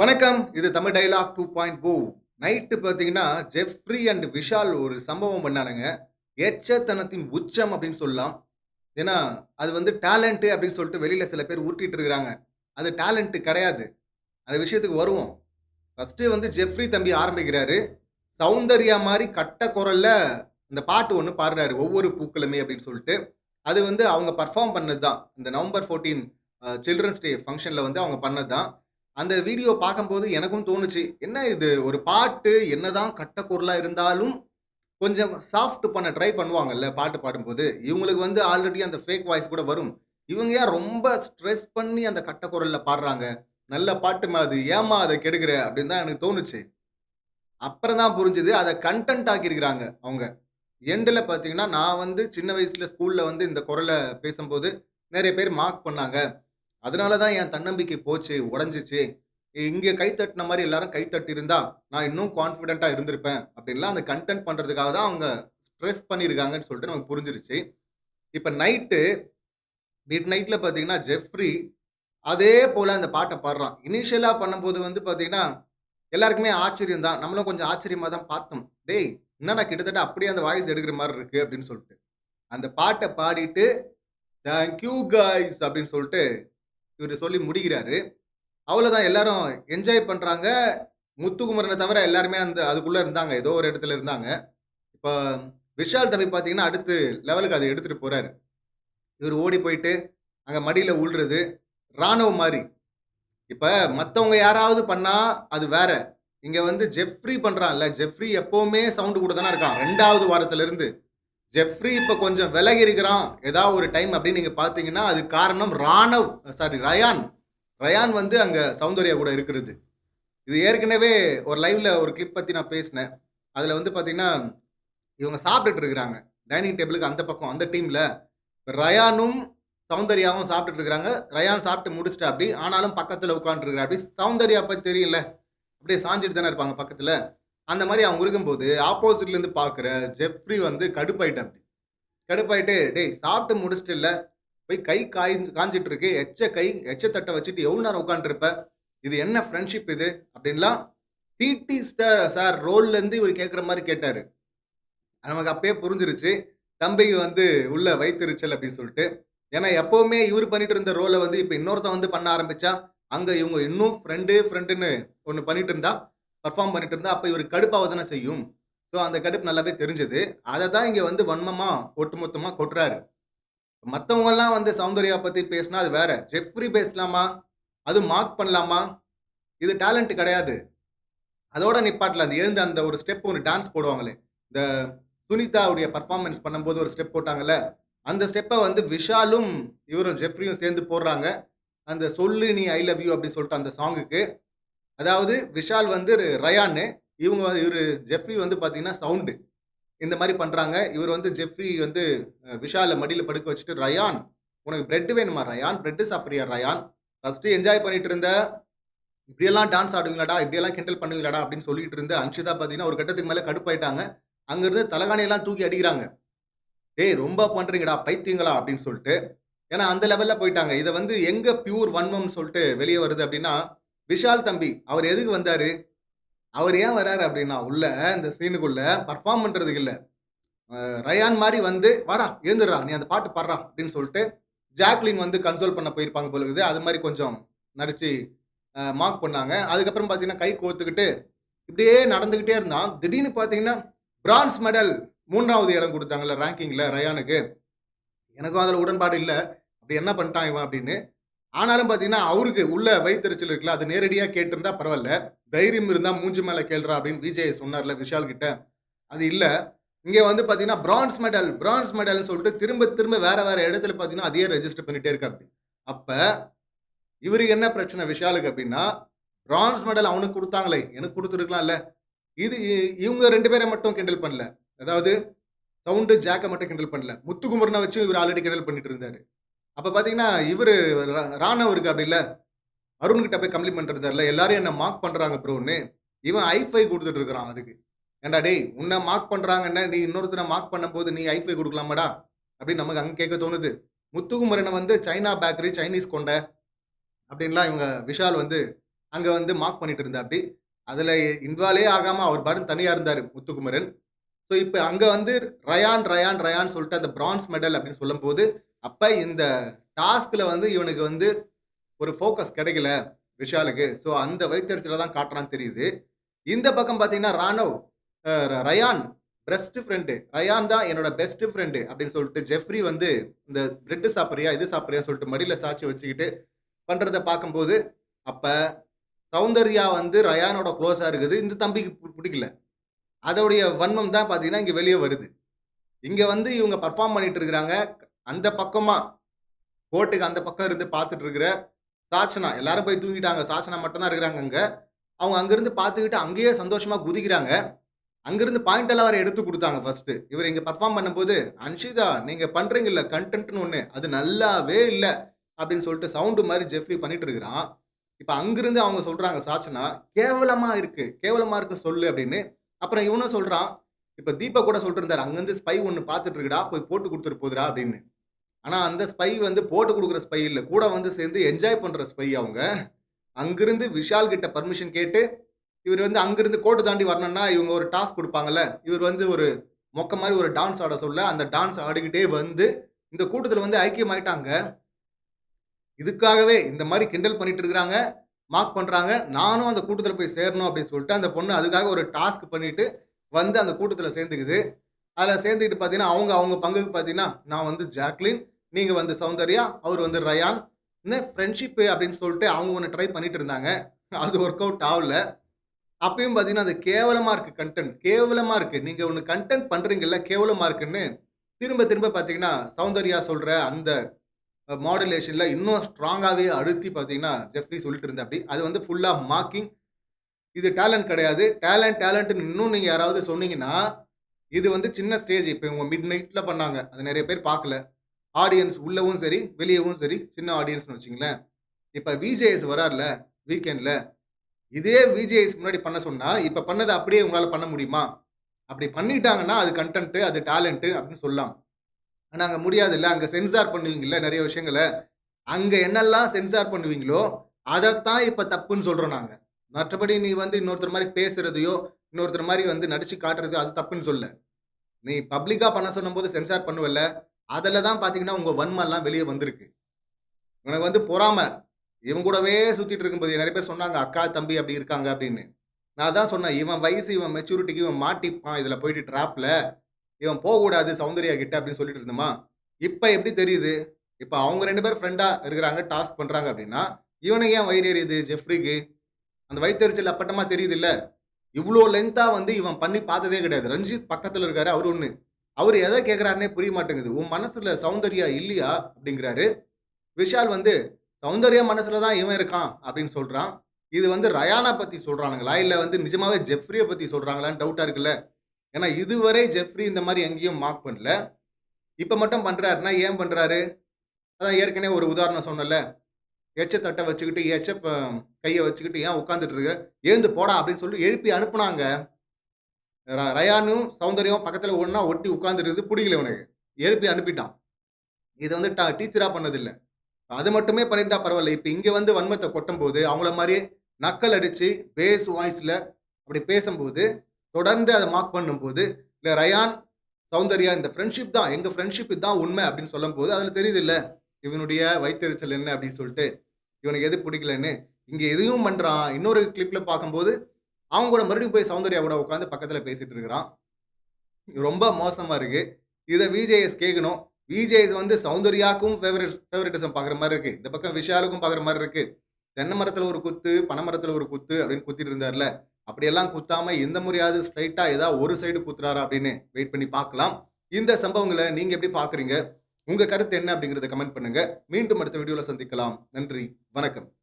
வணக்கம். இது Tamil dialogue two point O night பார்த்தீங்கன்னா ஜெஃப்ரி அண்ட் விஷால் ஒரு சம்பவம் பண்ணானுங்க எச்சத்தனத்தின் உச்சம் அப்படின்னு சொல்லலாம். ஏன்னா அது வந்து டேலண்ட்டு அப்படின்னு சொல்லிட்டு வெளியில் சில பேர் உருட்டிட்டு இருக்கிறாங்க. அது டேலண்ட்டு கிடையாது. அந்த விஷயத்துக்கு வருவோம். ஃபஸ்ட்டு வந்து ஜெஃப்ரி தம்பி ஆரம்பிக்கிறாரு. சௌந்தர்யா மாதிரி கட்ட குரலில் இந்த பாட்டு ஒன்று பாடுறாரு ஒவ்வொரு பூக்களுமே அப்படின்னு சொல்லிட்டு. அது வந்து அவங்க பர்ஃபார்ம் பண்ணது தான் இந்த நவம்பர் ஃபோர்டீன் சில்ட்ரன்ஸ் டே ஃபங்க்ஷனில் வந்து அவங்க பண்ணது தான் அந்த வீடியோ பார்க்கும்போது எனக்கும் தோணுச்சு என்ன இது? ஒரு பாட்டு என்னதான் கட்டக்குரலா இருந்தாலும் கொஞ்சம் சாஃப்ட் பண்ண ட்ரை பண்ணுவாங்கல்ல பாட்டு பாடும்போது. இவங்களுக்கு வந்து ஆல்ரெடி அந்த ஃபேக் வாய்ஸ் கூட வரும். இவங்க ஏன் ரொம்ப ஸ்ட்ரெஸ் பண்ணி அந்த கட்டக்குரலில் பாடுறாங்க? நல்ல பாட்டுமா அது ஏமா அதை கெடுக்கிற? அப்படின்னு தான் எனக்கு தோணுச்சு. அப்புறம் தான் புரிஞ்சுது அதை கண்டென்ட் ஆக்கியிருக்கிறாங்க அவங்க. எண்டில் பார்த்தீங்கன்னா நான் வந்து சின்ன வயசில் ஸ்கூலில் வந்து இந்த குரலை பேசும்போது நிறைய பேர் மார்க் பண்ணாங்க. அதனால தான் என் தன்னம்பிக்கை போச்சு உடஞ்சிச்சு. இங்கே கை தட்டின மாதிரி எல்லாரும் கை தட்டி இருந்தா நான் இன்னும் கான்ஃபிடென்ட்டாக இருந்திருப்பேன் அப்படின்லாம் அந்த கண்டென்ட் பண்ணுறதுக்காக தான் அவங்க ஸ்ட்ரெஸ் பண்ணியிருக்காங்கன்னு சொல்லிட்டு நமக்கு புரிஞ்சிருச்சு. இப்போ நைட்டு மிட் நைட்டில் பார்த்தீங்கன்னா ஜெஃப்ரி அதே போல் அந்த பாட்டை பாடுறான். இனிஷியலாக பண்ணும்போது வந்து பார்த்தீங்கன்னா எல்லாருக்குமே ஆச்சரியம் தான். நம்மளும் கொஞ்சம் ஆச்சரியமாக தான் பார்த்தோம். டேய் என்னடா கிட்டத்தட்ட அப்படியே அந்த வாய்ஸ் எடுக்கிற மாதிரி இருக்கு? அப்படின்னு சொல்லிட்டு. அந்த பாட்டை பாடிட்டு தேங்க்யூ காய்ஸ் அப்படின்னு சொல்லிட்டு இவர் சொல்லி முடிக்கிறாரு. அவ்வளோதான் எல்லாரும் என்ஜாய் பண்ணுறாங்க முத்துக்குமரனை தவிர எல்லாருமே அந்த அதுக்குள்ளே இருந்தாங்க. ஏதோ ஒரு இடத்துல இருந்தாங்க. இப்போ விஷால் தம்பி பார்த்தீங்கன்னா அடுத்து லெவலுக்கு அதை எடுத்துகிட்டு போகிறாரு இவர் ஓடி போயிட்டு அங்கே மடியில் உள்றது ராணுவ மாதிரி. இப்போ மற்றவங்க யாராவது பண்ணால் அது வேற. இங்கே வந்து ஜெஃப்ரி பண்ணுறான்ல ஜெஃப்ரி எப்போவுமே சவுண்டு கூட தானே இருக்கான். ரெண்டாவது வாரத்துலேருந்து. ஜெஃப்ரி இப்போ கொஞ்சம் விலகி இருக்கிறான். ஏதாவது ஒரு டைம் அப்படின்னு நீங்கள் பார்த்தீங்கன்னா அது காரணம் ராணவ் சாரி ரயான். ரயான் வந்து அங்கே சௌந்தர்யா கூட இருக்கிறது. இது ஏற்கனவே ஒரு லைவ்ல ஒரு கிளிப் பற்றி நான் பேசினேன். அதில் வந்து பார்த்தீங்கன்னா இவங்க சாப்பிட்டுட்டு இருக்கிறாங்க. டைனிங் டேபிளுக்கு அந்த பக்கம் அந்த டீமில் ரயானும் சௌந்தர்யாவும் சாப்பிட்டுட்டு இருக்கிறாங்க. ரயான் சாப்பிட்டு முடிச்சுட்டு அப்படி ஆனாலும் பக்கத்தில் உட்காந்துருக்குற அப்படி. சௌந்தர்யா பற்றி தெரியல. அப்படியே சாஞ்சிட்டு தானே இருப்பாங்க பக்கத்தில். அந்த மாதிரி அவங்க இருக்கும்போது ஆப்போசிட்லேருந்து பார்க்குற ஜெப்ரி வந்து கடுப்பாயிட்டு அப்படி. கடுப்பாயிட்டு டேய் சாப்பிட்டு முடிச்சிட்டு இல்லை. போய் கை காய் காஞ்சிட்டு இருக்கு எச்ச கை எச்ச தட்டை வச்சுட்டு எவ்வளோ நேரம் உட்காந்துருப்ப இது என்ன ஃப்ரெண்ட்ஷிப் இது? அப்படின்லாம் டிடி ஸ்டார் சார் ரோல்லேருந்து இவர் கேட்குற மாதிரி கேட்டார். நமக்கு அப்பயே புரிஞ்சிருச்சு. தம்பிக்கு வந்து உள்ள வைத்திருச்சல் அப்படின்னு சொல்லிட்டு. ஏன்னா எப்போவுமே இவர் பண்ணிட்டு இருந்த ரோலை வந்து இப்போ இன்னொருத்தன் வந்து பண்ண ஆரம்பிச்சா அங்கே இவங்க இன்னும் ஃப்ரெண்டு ஃப்ரெண்டுன்னு ஒன்று பண்ணிட்டு இருந்தா பர்ஃபார்ம் பண்ணிட்டு இருந்தா அப்போ இவர் கடுப்பாக தானே செய்யும். ஸோ அந்த கடுப்பு நல்லாவே தெரிஞ்சது. அதை தான் இங்கே வந்து வன்மமாக ஒட்டுமொத்தமாக கொட்டுறாரு. மற்றவங்கெல்லாம் வந்து சௌந்தர்யா பற்றி பேசினா அது வேற. ஜெஃப்ரி பேசலாமா? அது மார்க் பண்ணலாமா? இது டேலண்ட் கிடையாது. அதோட நிப்பாட்டில் அந்த எழுந்து அந்த ஒரு ஸ்டெப் ஒன்று டான்ஸ் போடுவாங்களே. இந்த சுனிதாவுடைய பர்ஃபார்மன்ஸ் பண்ணும்போது ஒரு ஸ்டெப் போட்டாங்கல்ல அந்த ஸ்டெப்பை வந்து விஷாலும் இவரும் ஜெஃப்ரியும் சேர்ந்து போடுறாங்க. அந்த சொல்லு நீ ஐ லவ் யூ அப்படின்னு சொல்லிட்டு அந்த சாங்குக்கு அதாவது விஷால் வந்து ரயான்னு இவங்க வந்து இவர் ஜெஃப்ரி வந்து பார்த்தீங்கன்னா சவுண்டு. இந்த மாதிரி பண்ணுறாங்க இவர் வந்து ஜெஃப்ரி வந்து அஹ், விஷாலை மடியில் படுக்க வச்சுட்டு ரயான் உனக்கு பிரெட் வேணுமா ரயான்? பிரெட்டு சாப்பிட்றியா ரயான்? ஃபஸ்ட்டு என்ஜாய் பண்ணிட்டு இருந்த இப்படியெல்லாம் டான்ஸ் ஆடுவீங்களாடா இப்படியெல்லாம் கிண்டல் பண்ணுவீங்களாடா அப்படின்னு சொல்லிட்டு இருந்த அன்ஷிதா பார்த்தீங்கன்னா ஒரு கட்டத்துக்கு மேலே கடுப்பாயிட்டாங்க. அங்கேருந்து தலகாணியெல்லாம் தூக்கி அடிக்கிறாங்க. டேய் ரொம்ப பண்ணுறீங்கடா பைத்தியங்களா? அப்படின்னு சொல்லிட்டு. ஏன்னா அந்த லெவலில் போயிட்டாங்க. இதை வந்து எங்கே பியூர் வன்மம்னு சொல்லிட்டு வெளியே வருது அப்படின்னா விஷால் தம்பி அவர் எதுக்கு வந்தார்? அவர் ஏன் வராரு அப்படின்னா உள்ள இந்த சீனுக்குள்ள பர்ஃபார்ம் பண்ணுறதுக்கு இல்லை. ரயான் மாதிரி வந்து வாடா எழுந்துடுறா நீ அந்த பாட்டு பாடுறா அப்படின்னு சொல்லிட்டு ஜாக்லின் வந்து கன்சோல் பண்ண போயிருப்பாங்க போலுக்குது அது மாதிரி கொஞ்சம் நடிச்சு மார்க் பண்ணாங்க. அதுக்கப்புறம் பார்த்தீங்கன்னா கை கோத்துக்கிட்டு இப்படியே நடந்துக்கிட்டே இருந்தான். திடீர்னு பார்த்தீங்கன்னா பிரான்ஸ் மெடல் மூன்றாவது இடம் கொடுத்தாங்கல்ல ரேங்கிங்கில் ரயானுக்கு. எனக்கும் அதில் உடன்பாடு இல்லை. அப்படி என்ன பண்ணிட்டான் இவன் அப்படின்னு ஆனாலும் பார்த்தீங்கன்னா அவருக்கு உள்ள வயிற்றுச்சல் இருக்குல்ல அது நேரடியாக கேட்டிருந்தா பரவாயில்ல. தைரியம் இருந்தால் மூஞ்சி மேலே கேள்றா அப்படின்னு விஜய் சொன்னார்ல விஷால் கிட்ட. அது இல்லை. இங்கே வந்து பார்த்தீங்கன்னா பிரான்ஸ் மெடல் பிரான்ஸ் மெடல்னு சொல்லிட்டு திரும்ப திரும்ப வேற வேற இடத்துல பார்த்தீங்கன்னா அதையே ரெஜிஸ்டர் பண்ணிட்டே இருக்கு அப்படி அப்போ இவருக்கு என்ன பிரச்சனை விஷாலுக்கு அப்படின்னா பிரான்ஸ் மெடல் அவனுக்கு கொடுத்தாங்களே எனக்கு கொடுத்துருக்கலாம்ல. இது இ- இவங்க ரெண்டு பேரை மட்டும் கிண்டல் பண்ணல. அதாவது சவுண்டு ஜாக்கை மட்டும் கிண்டல் பண்ணல. முத்துக்குமரனை வச்சு இவர் ஆல்ரெடி கிண்டல் பண்ணிட்டு இருந்தாரு. அப்போ பார்த்தீங்கன்னா இவர் ராணவருக்கு அப்படி இல்லை. அருண்கிட்ட போய் கம்ப்ளீட் இருந்தார்ல எல்லாரும் என்ன மார்க் பண்ணுறாங்க ப்ரோன்னு இவன் ஐஃபை கொடுத்துட்டு இருக்கிறான் அதுக்கு. ஏன்டா டேய் உன்னை மார்க் பண்ணுறாங்கன்னா நீ இன்னொருத்தரை மார்க் பண்ணும்போது நீ ஐஃபை கொடுக்கலாமாடா? அப்படின்னு நமக்கு அங்கே கேட்க தோணுது. முத்துகுமரனை வந்து சைனா பேக்கரி சைனீஸ் கொண்ட அப்படின்லாம் இவங்க விஷால் வந்து அங்கே வந்து மார்க் பண்ணிட்டு இருந்தாப்டி. அதில் இன்வால்வே ஆகாமல் அவர் பாட்டுக்கு தனியாக இருந்தார் முத்துக்குமரன். ஸோ இப்போ அங்கே வந்து ரயான், ரயான், ரயான் சொல்லிட்டு அந்த பிரான்ஸ் மெடல் அப்படின்னு சொல்லும்போது, அப்போ இந்த டாஸ்கில் வந்து இவனுக்கு வந்து ஒரு ஃபோக்கஸ் கிடைக்கல விஷாலுக்கு. ஸோ அந்த வயித்தெரிச்சல தான் காட்டுறான்னு தெரியுது. இந்த பக்கம் பார்த்தீங்கன்னா, ராணவ் ரயான் பெஸ்ட் ஃப்ரெண்டு ரயான் தான் என்னோட பெஸ்ட் ஃப்ரெண்டு அப்படின்னு சொல்லிட்டு ஜெஃப்ரி வந்து இந்த பிரெட்டு சாப்பிட்றியா இது சாப்பிட்றியான்னு சொல்லிட்டு மடியில் சாட்சி வச்சுக்கிட்டு பண்ணுறதை பார்க்கும்போது, அப்போ சௌந்தர்யா வந்து ரயானோட க்ளோஸாக இருக்குது. இந்த தம்பிக்கு பிடிக்கல அதோடைய வன்மம் தான் பார்த்தீங்கன்னா, இங்கே வெளியே வருது. இங்கே வந்து இவங்க பெர்ஃபார்ம் பண்ணிட்டு இருக்கிறாங்க. அந்த பக்கமா கோர்ட்டுக்கு அந்த பக்கம் இருந்து பார்த்துட்டு இருக்கிற சாச்சனா, எல்லாரும் போய் தூங்கிட்டாங்க. சாச்சனா மட்டும் தான் இருக்கிறாங்க அங்க. அவங்க அங்கிருந்து பார்த்துக்கிட்டு அங்கேயே சந்தோஷமா குதிக்கிறாங்க. அங்கிருந்து பாயிண்ட் எல்லாம் வேற எடுத்து கொடுத்தாங்க ஃபர்ஸ்ட்டு. இவர் இங்க பர்ஃபார்ம் பண்ணும்போது, "அன்ஷிதா நீங்க பண்றீங்கல்ல கண்டென்ட்னு ஒன்று அது நல்லாவே இல்லை அப்படின்னு சொல்லிட்டு சவுண்டு மாதிரி ஜெஃப்ரி பண்ணிட்டு இருக்கிறான். இப்போ அங்கிருந்து அவங்க சொல்றாங்க சாச்சனா, "கேவலமா இருக்கு. கேவலமா இருக்கு சொல்லு." அப்படின்னு. அப்புறம் இவனும் சொல்றான், இப்போ தீபக் கூட சொல்லிட்டு அங்கேருந்து ஸ்பை ஒன்று பார்த்துட்டு இருக்கடா போய் போட்டு கொடுத்துட்டு போதுடா அப்படின்னு. ஆனால் அந்த ஸ்பை வந்து போட்டு கொடுக்குற ஸ்பை இல்லை கூட வந்து சேர்ந்து என்ஜாய் பண்ணுற ஸ்பை அவங்க. அங்கிருந்து விஷால் கிட்ட பர்மிஷன் கேட்டு, இவர் வந்து அங்கிருந்து கோட்டை தாண்டி வரணும்னா, இவங்க ஒரு டாஸ்க் கொடுப்பாங்கல்ல இவர் வந்து ஒரு மொக்க மாதிரி ஒரு டான்ஸ் ஆட சொல்ல, அந்த டான்ஸ் ஆடிக்கிட்டே வந்து இந்த கூட்டத்தில் வந்து ஐக்கியமாயிட்டாங்க. இதுக்காகவே இந்த மாதிரி கிண்டல் பண்ணிட்டு இருக்கிறாங்க. மார்க் பண்ணுறாங்க நானும் அந்த கூட்டத்தில் போய் சேரணும் அப்படின்னு சொல்லிட்டு, அந்த பொண்ணு அதுக்காக ஒரு டாஸ்க் பண்ணிட்டு வந்து அந்த கூட்டத்தில் சேர்ந்துக்குது. அதில் சேர்ந்துக்கிட்டு பார்த்தீங்கன்னா, அவங்க அவங்க பங்குக்கு பார்த்தீங்கன்னா, நான் வந்து ஜாக்லின், நீங்கள் வந்து சௌந்தர்யா, அவர் வந்து ரயான். இன்னும் ஃப்ரெண்ட்ஷிப்பு அப்படின்னு சொல்லிட்டு அவங்க ஒன்று ட்ரை பண்ணிட்டு இருந்தாங்க. அது ஒர்க் அவுட் ஆகல அப்பயும் பார்த்தீங்கன்னா, அது கேவலமாக இருக்குது கன்டென்ட். கேவலமாக இருக்குது நீங்கள் ஒன்று கன்டென்ட் பண்ணுறீங்கல்ல கேவலமாக இருக்குன்னு திரும்ப திரும்ப பார்த்தீங்கன்னா, சௌந்தர்யா சொல்கிற அந்த மாடுலேஷனில் இன்னும் ஸ்ட்ராங்காகவே அழுத்தி பார்த்தீங்கன்னா, ஜெஃப்ரி சொல்லிட்டு இருந்தாப்டி. அது வந்து ஃபுல்லாக மார்க்கிங். இது டேலண்ட் கிடையாது. டேலண்ட் டேலண்ட்னு இன்னும் நீங்கள் யாராவது சொன்னீங்கன்னா, இது வந்து சின்ன ஸ்டேஜ். இப்போ இவங்க மிட் நைட்டில் பண்ணாங்க. அது நிறைய பேர் பார்க்கல. ஆடியன்ஸ் உள்ளவும் சரி, வெளியவும் சரி, சின்ன ஆடியன்ஸ்னு வச்சுங்களேன் இப்போ விஜேஎஸ் வரார்ல, வீக்கெண்டில் இதே விஜேஎஸ் முன்னாடி பண்ண சொன்னால் இப்போ பண்ணதை அப்படியே உங்களால் பண்ண முடியுமா? அப்படி பண்ணிட்டாங்கன்னா, அது கண்டென்ட்டு அது டேலண்ட்டு அப்படின்னு சொல்லலாம். ஆனால் அங்கே முடியாது இல்லை அங்கே சென்சார் பண்ணுவீங்கல்ல நிறைய விஷயங்கள. அங்கே என்னெல்லாம் சென்சார் பண்ணுவீங்களோ, அதைத்தான் இப்போ தப்புன்னு சொல்கிறோம் நாங்கள் மற்றபடி நீ வந்து இன்னொருத்தர் மாதிரி பேசுறதையோ, இன்னொருத்தர் மாதிரி வந்து நடிச்சு காட்டுறது அது தப்புன்னு சொல்ல நீ பப்ளிக்காக பண்ண சொல்லும்போது சென்சார் பண்ணுவல அதில் தான் பார்த்தீங்கன்னா, உங்கள் வன்மெல்லாம் வெளியே வந்திருக்கு. உனக்கு வந்து பொறாம. இவன் கூடவே சுற்றிட்டு இருக்கும்போது நிறைய பேர் சொன்னாங்க, அக்கா, தம்பி அப்படி இருக்காங்க அப்படின்னு. நான் தான் சொன்னேன். இவன் வயசு, இவன் மெச்சூரிட்டிக்கு இவன் மாட்டிப்பான் இதில் போயிட்டு ட்ராப்பில் இவன் போகக்கூடாது சௌந்தர்யா கிட்ட அப்படின்னு சொல்லிட்டு இருந்தோமா, இப்போ எப்படி தெரியுது? இப்போ அவங்க ரெண்டு பேரும் ஃப்ரெண்டாக இருக்கிறாங்க, டாஸ்க் பண்ணுறாங்க அப்படின்னா, இவனுக்கு ஏன் வயிறு எரியுது ஜெஃப்ரிக்கு? அந்த வயிற்றுச்சல் அப்பட்டமாக தெரியுது தெரியுதுல்ல. இவ்வளோ லென்த்தாக வந்து இவன் பண்ணி பார்த்ததே கிடையாது. ரஞ்சித் பக்கத்தில் இருக்காரு. அவர் ஒன்று அவர் எதை கேட்குறாருனே புரிய மாட்டேங்குது. உன் மனசில் சௌந்தர்யா இல்லையா? அப்படிங்கிறாரு. விஷால் வந்து சௌந்தர்யா மனசில் தான் இவன் இருக்கான் அப்படின்னு சொல்கிறான் இது வந்து ரயானா பற்றி சொல்கிறானுங்களா இல்லை வந்து நிஜமாவே ஜெஃப்ரியை பற்றி சொல்கிறாங்களான்னு டவுட்டாக இருக்குல்ல. ஏன்னா இதுவரை ஜெஃப்ரி இந்த மாதிரி எங்கேயும் மார்க் பண்ணல. இப்போ மட்டும் பண்ணுறாருன்னா ஏன் பண்ணுறாரு அதான் ஏற்கனவே ஒரு உதாரணம் சொன்னல எச்ச தட்டை வச்சுக்கிட்டு, எச்ச கையை வச்சுக்கிட்டு ஏன் உட்காந்துட்டு இருக்க? எழுந்து போடா அப்படின்னு சொல்லி எழுப்பி அனுப்புனாங்க. ர ரயானும், சௌந்தர்யம் பக்கத்தில் ஒன்றா ஒட்டி உட்காந்துருது பிடிக்கல உனக்கு எழுப்பி அனுப்பிட்டான். இது வந்து ட டீச்சராக பண்ணதில்லை அது மட்டுமே பண்ணியிருந்தா பரவாயில்ல இப்போ இங்கே வந்து வன்மத்தை கொட்டும்போது, அவங்கள மாதிரி நக்கல் அடித்து பேஸ் வாய்ஸில் அப்படி பேசும்போது, தொடர்ந்து அதை மார்க் பண்ணும்போது, இல்லை ரயான், சௌந்தர்யா இந்த ஃப்ரெண்ட்ஷிப் தான். எங்கள் ஃப்ரெண்ட்ஷிப் தான் உண்மை அப்படின்னு சொல்லும்போது, தெரியுது இல்லை இவனுடைய வைத்தறிச்சல் என்ன அப்படின்னு சொல்லிட்டு. இவனுக்கு எது பிடிக்கலன்னு. இங்கே எதுவும் பண்ணுறான் இன்னொரு கிளிப்பில் பார்க்கும்போது, அவங்க கூட மறுபடியும் போய் சௌந்தர்யா கூட உட்காந்து பக்கத்தில் பேசிகிட்டு இருக்கிறான். ரொம்ப மோசமாக இருக்குது இதை விஜேஎஸ் கேட்கணும். விஜேஎஸ் வந்து சௌந்தர்யாக்கும் ஃபேவரட் ஃபேவரட்டிசம் பார்க்குற மாதிரி இருக்குது இந்த பக்கம் விஷாலுக்கும் பார்க்குற மாதிரி இருக்குது தென்னை மரத்தில் ஒரு குத்து, பனை மரத்தில் ஒரு குத்து அப்படின்னு குத்திட்டு இருந்தார்ல. அப்படியெல்லாம் குத்தாமல் எந்த முறையாவது ஸ்ட்ரைட்டாக ஏதாவது ஒரு சைடு குத்துறாரா அப்படின்னு வெயிட் பண்ணி பார்க்கலாம். இந்த சம்பவங்களை நீங்கள் எப்படி பார்க்குறீங்க? உங்க கருத்து என்ன அப்படிங்கிறத கமெண்ட் பண்ணுங்க. மீண்டும் அடுத்த வீடியோல சந்திக்கலாம். நன்றி, வணக்கம்.